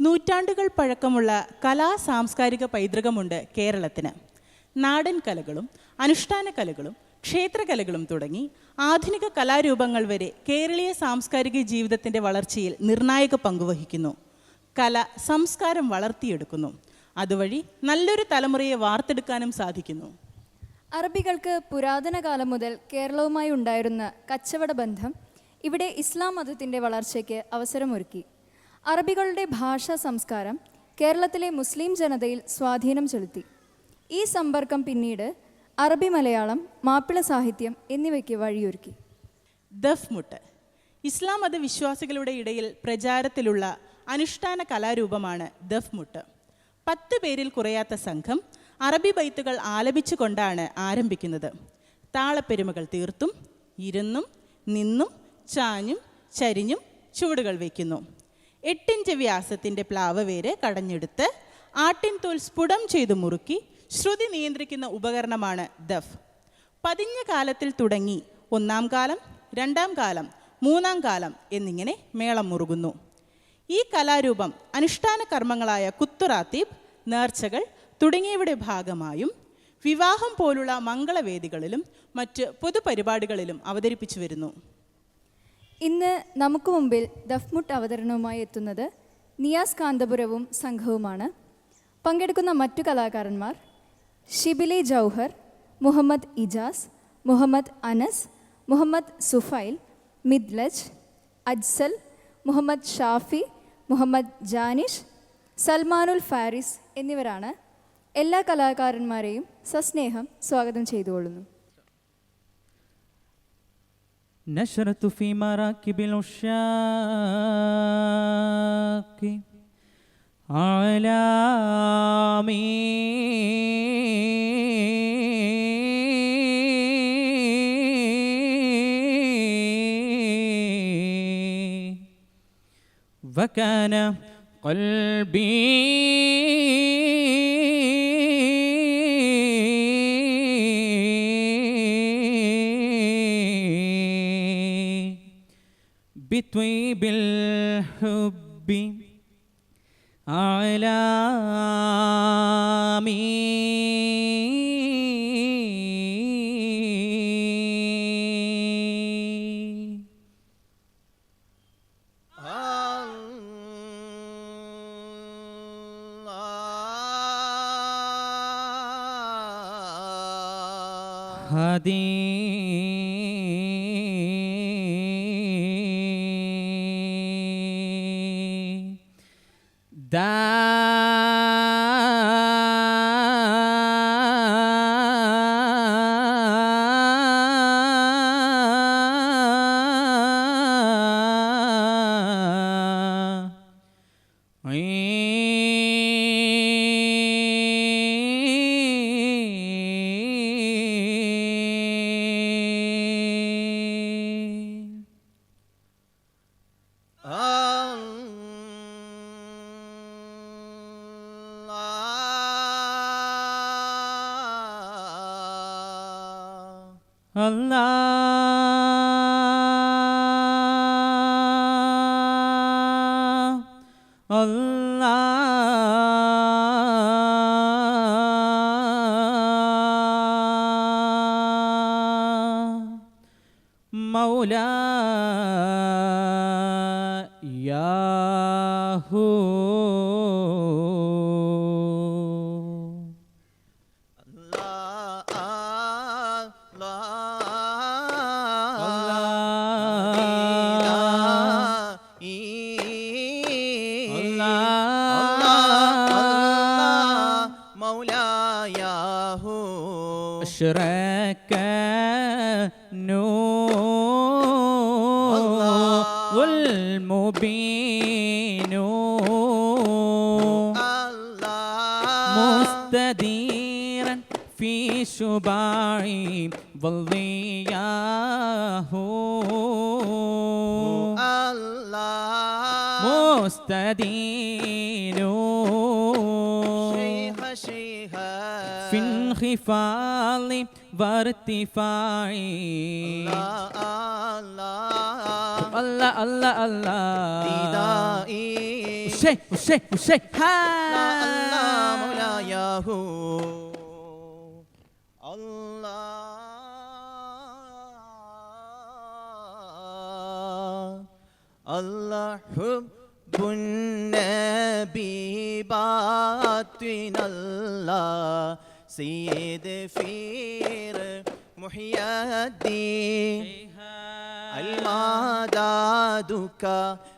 നൂറ്റാണ്ടുകൾ പഴക്കമുള്ള കലാ സാംസ്കാരിക പൈതൃകമുണ്ട് കേരളത്തിന്. നാടൻ കലകളും അനുഷ്ഠാന കലകളും ക്ഷേത്രകലകളും തുടങ്ങി ആധുനിക കലാരൂപങ്ങൾ വരെ കേരളീയ സാംസ്കാരിക ജീവിതത്തിന്റെ വളർച്ചയിൽ നിർണായക പങ്കുവഹിക്കുന്നു കല സംസ്കാരം വളർത്തിയെടുക്കുന്നു. അതുവഴി നല്ലൊരു തലമുറയെ വാർത്തെടുക്കാനും സാധിക്കുന്നു. അറബികൾക്ക് പുരാതന കാലം മുതൽ കേരളവുമായി ഉണ്ടായിരുന്ന കച്ചവട ബന്ധം ഇവിടെ ഇസ്ലാം മതത്തിന്റെ വളർച്ചയ്ക്ക് അവസരമൊരുക്കി. അറബികളുടെ ഭാഷാ സംസ്കാരം കേരളത്തിലെ മുസ്ലിം ജനതയിൽ സ്വാധീനം ചെലുത്തി. ഈ സമ്പർക്കം പിന്നീട് അറബി മലയാളം മാപ്പിള സാഹിത്യം എന്നിവയ്ക്ക് വഴിയൊരുക്കി. ദഫ്മുട്ട്. ഇസ്ലാം മത വിശ്വാസികളുടെ ഇടയിൽ പ്രചാരത്തിലുള്ള അനുഷ്ഠാന കലാരൂപമാണ് ദഫ്മുട്ട്. പത്ത് പേരിൽ കുറയാത്ത സംഘം അറബി ബൈത്തുകൾ ആലപിച്ചുകൊണ്ടാണ് ആരംഭിക്കുന്നത്. താളപ്പെരുമകൾ തീർത്തും ഇരുന്നും നിന്നും ചാഞ്ഞും ചരിഞ്ഞും ചുവടുകൾ വയ്ക്കുന്നു. എട്ടിഞ്ച് വ്യാസത്തിന്റെ പ്ലാവ് വേര് കടഞ്ഞെടുത്ത് ആട്ടിൻ തോൽ സ്ഫുടം ചെയ്ത് മുറുക്കി ശ്രുതി നിയന്ത്രിക്കുന്ന ഉപകരണമാണ് ദഫ്. പതിഞ്ഞ കാലത്തിൽ തുടങ്ങി ഒന്നാം കാലം രണ്ടാം കാലം മൂന്നാം കാലം എന്നിങ്ങനെ മേളം മുറുകുന്നു. ഈ കലാരൂപം അനുഷ്ഠാന കർമ്മങ്ങളായ കുത്തുറാത്തീബ് നേർച്ചകൾ തുടങ്ങിയവയുടെ ഭാഗമായും വിവാഹം പോലുള്ള മംഗളവേദികളിലും മറ്റ് പൊതുപരിപാടികളിലും അവതരിപ്പിച്ചു വരുന്നു. ഇന്ന് നമുക്ക് മുമ്പിൽ ദഫ്മുട്ട് അവതരണവുമായി എത്തുന്നത് നിയാസ് കാന്തപുരവും സംഘവുമാണ്. പങ്കെടുക്കുന്ന മറ്റു കലാകാരന്മാർ ഷിബിലി ജൗഹർ മുഹമ്മദ് ഇജാസ് മുഹമ്മദ് അനസ് മുഹമ്മദ് സുഫൈൽ മിദ്ലജ് അജ്സൽ മുഹമ്മദ് ഷാഫി മുഹമ്മദ് ജാനിഷ് സൽമാനുൽ ഫാരിസ് എന്നിവരാണ് എല്ലാ കലാകാരന്മാരെയും സസ്നേഹം സ്വാഗതം ചെയ്തുകൊള്ളുന്നു. نشرت في مراكب العشاق. أعلامي. وكان قلبي بطيب الحب أعلامي هدي മൗലാഹു മൗലായാഹു. ന رباعي والضياه الله مستدين شيخ شيخ في انخفاض وارتفاع الله الله الله الله الله ديدائي وشي وشي وشي ها الله مولاياه الله حب النبي باطن الله. سيد فير محيي الدين. المدادك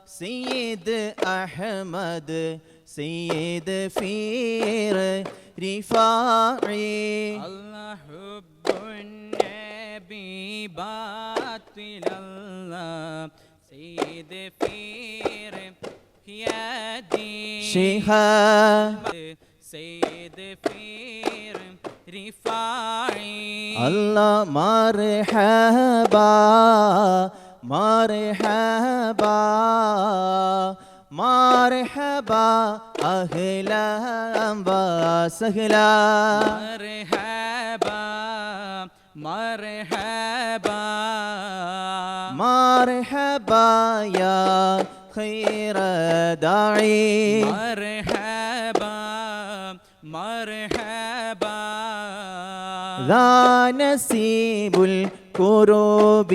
سيد أحمد. سيد فير رفاعي. الله حب النبي باطل الله. سيد فير دين شيخا سيد فير رفاعي الله مرحبا مرحبا مرحبا أهلا وسهلا مرحبا مرحبا۔ مرحبا يا خير داعي مرحبا مرحبا ذا نسيب الكروب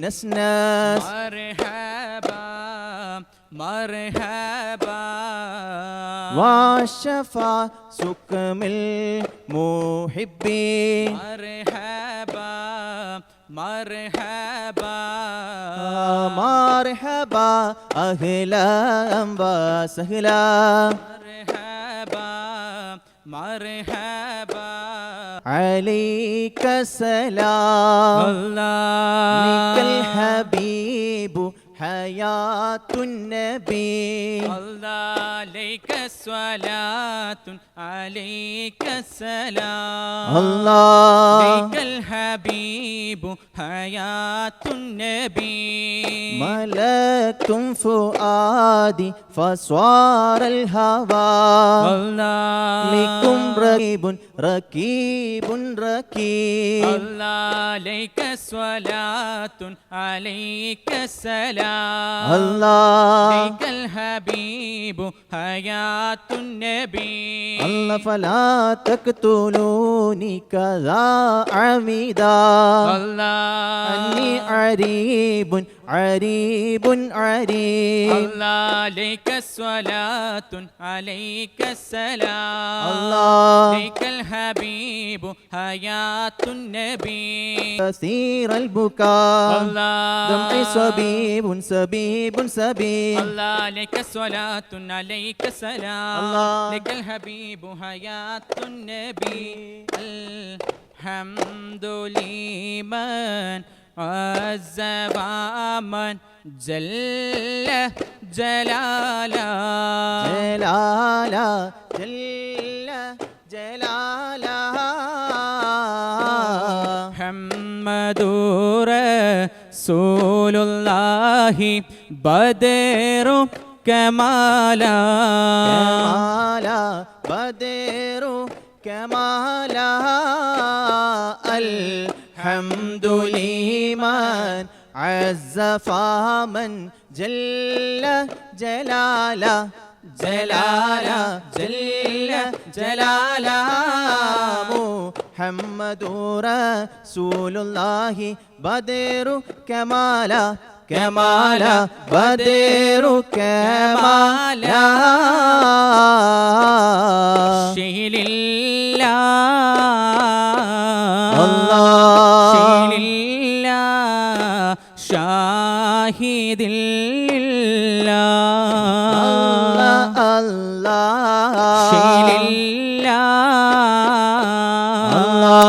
نسناس مرحبا مرحبا وشفى سكم المحبين مرحبا مرحبا. مرحبا أهلا وسهلا مرحبا مرحبا. عليك السلام. الله لك الحبيب حياة النبي. الله عليك الصلاة عليك السلام. الله. عليك الحبيب حياة النبي. ملكت فؤادي فصار الهوى. الله. لكم ركيب ركيب ركيب الله عليك الصلاة عليك السلام الله. عليك الحبيب حياة النبي. الله فلا تقتلوني كذا عمدا الله أني عريب عريب عريب الله عليك الصلاة عليك السلام الله عليك الحبيب حياة النبي كثير البكاء الله دمعي سبيب سبيب سبيب الله عليك الصلاة عليك السلام الله. عليك الحبيب حياة النبي الحمد لمن عز ومن جل جلاله جلالا جل جلالا محمد رسول الله بدر كمالا كمالا بدر كمالا الحمد لمن عز فمن جل جلالا جلالا جل جلالا محمد رسول الله بدر كمالا كمالا بدر كمالا شاهد الله الله شيل الله الله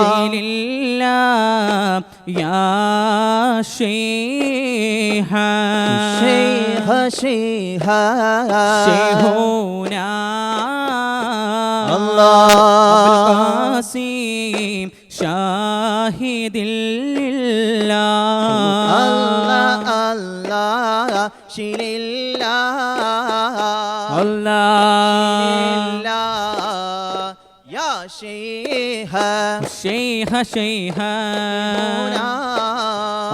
شيل الله يا شيخ شيخ شيخ شيخنا الله. القاسم شيخ شيخ هنا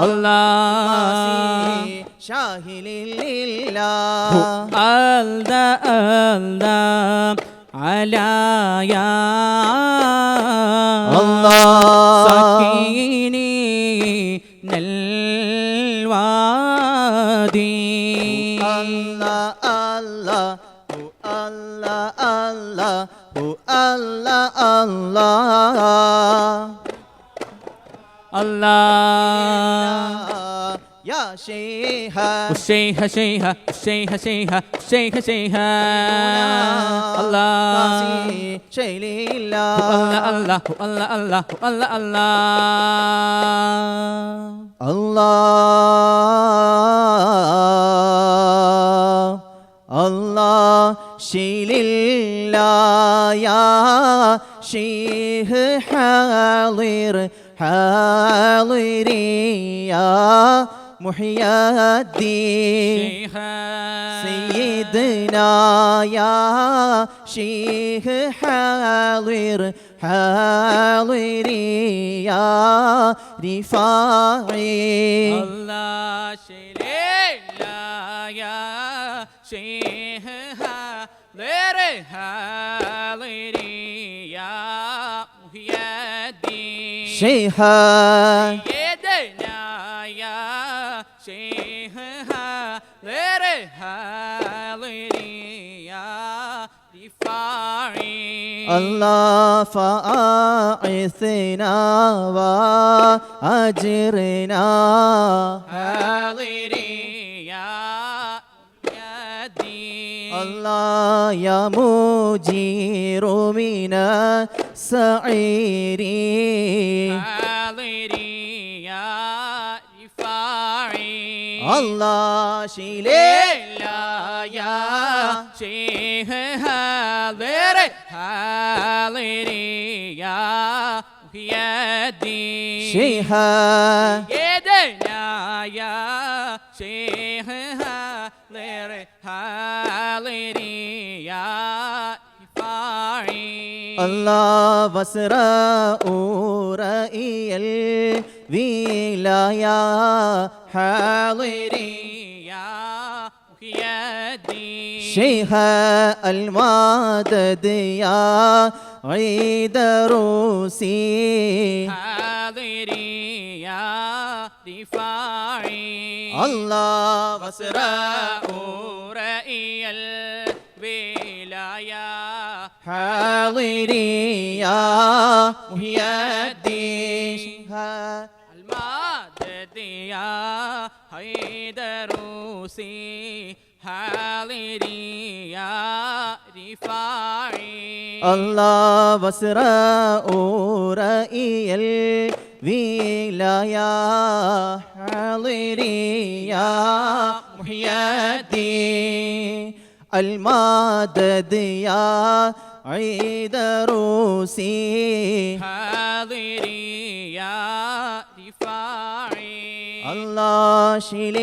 الله. شاهل لله. الله الله على يا الله. الله. الله يا شيخ الشيخ شيخ الشيخ شيخ الشيخ شيخ الله. شيء لله. الله الله الله الله الله. الله. الله شيل الله يا شيخ حاضر حاضري يا محيي الدين شيخ سيدنا يا شيخ حاضر حاضري يا رفاعي الله شيلا يا شيخ حاضر حاضري يا محيي الدين شيخا سيدنا يا شيخ حاضر حاضري يا رفاعي الله فأعثنا وأجرنا. حاضري الله يا مجير من السعير حاضري يا رفاعي الله شيلي ليلى يا شيخ حاضر حاضري يا يدي شيخا يدنا يا الله بسراء رأي الولاية حاضري يا يدي شيخ المدد يا عيد روسي حاضري يا رفاعي الله بسراء رأي الولاية حاضري يا محيي الدين المدد يا حيدروسي حاضري يا رفاعي. الله بسراء رأي الولاية حاضري يا محيي الدين يا عيد روسي حاضري يا رفاعي الله شيل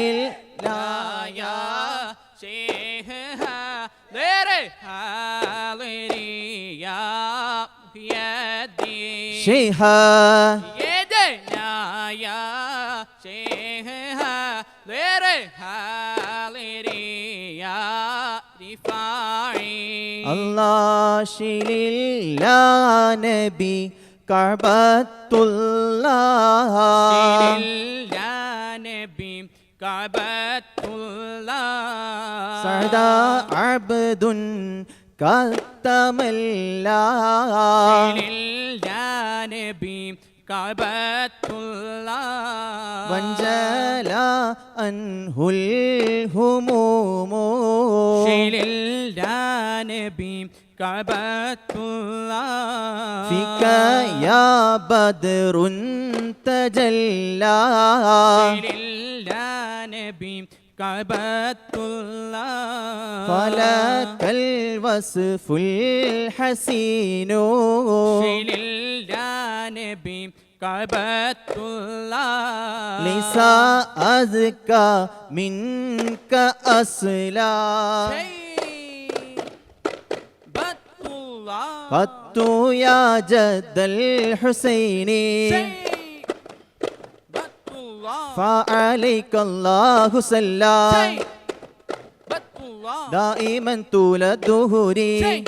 لا يا شيخ حاضر حاضري يا يدي شيخا يدنا يا شيخ حاضر حاضري അല്ലാശിലില്ലാനബി നബി കബത്തുല്ലാഹ നബി സദാ അബ്ദുൻ കത്തമല്ലാഹ നബി വഞ്ചല അൻഹുൽ ഹുമൂമോ. ശിലിൽ الله يا نبي كعبة الله. فيك يا بدر تجلى. نبي كعبة الله. فلك الوصف الحسين. شيل يا نبي كعبة الله. ليس أذكى منك أصلا. الله قدت يا جد الحسين شيبة الله فعليك الله صلى شيء بطل الله دائما طول الدهور شيء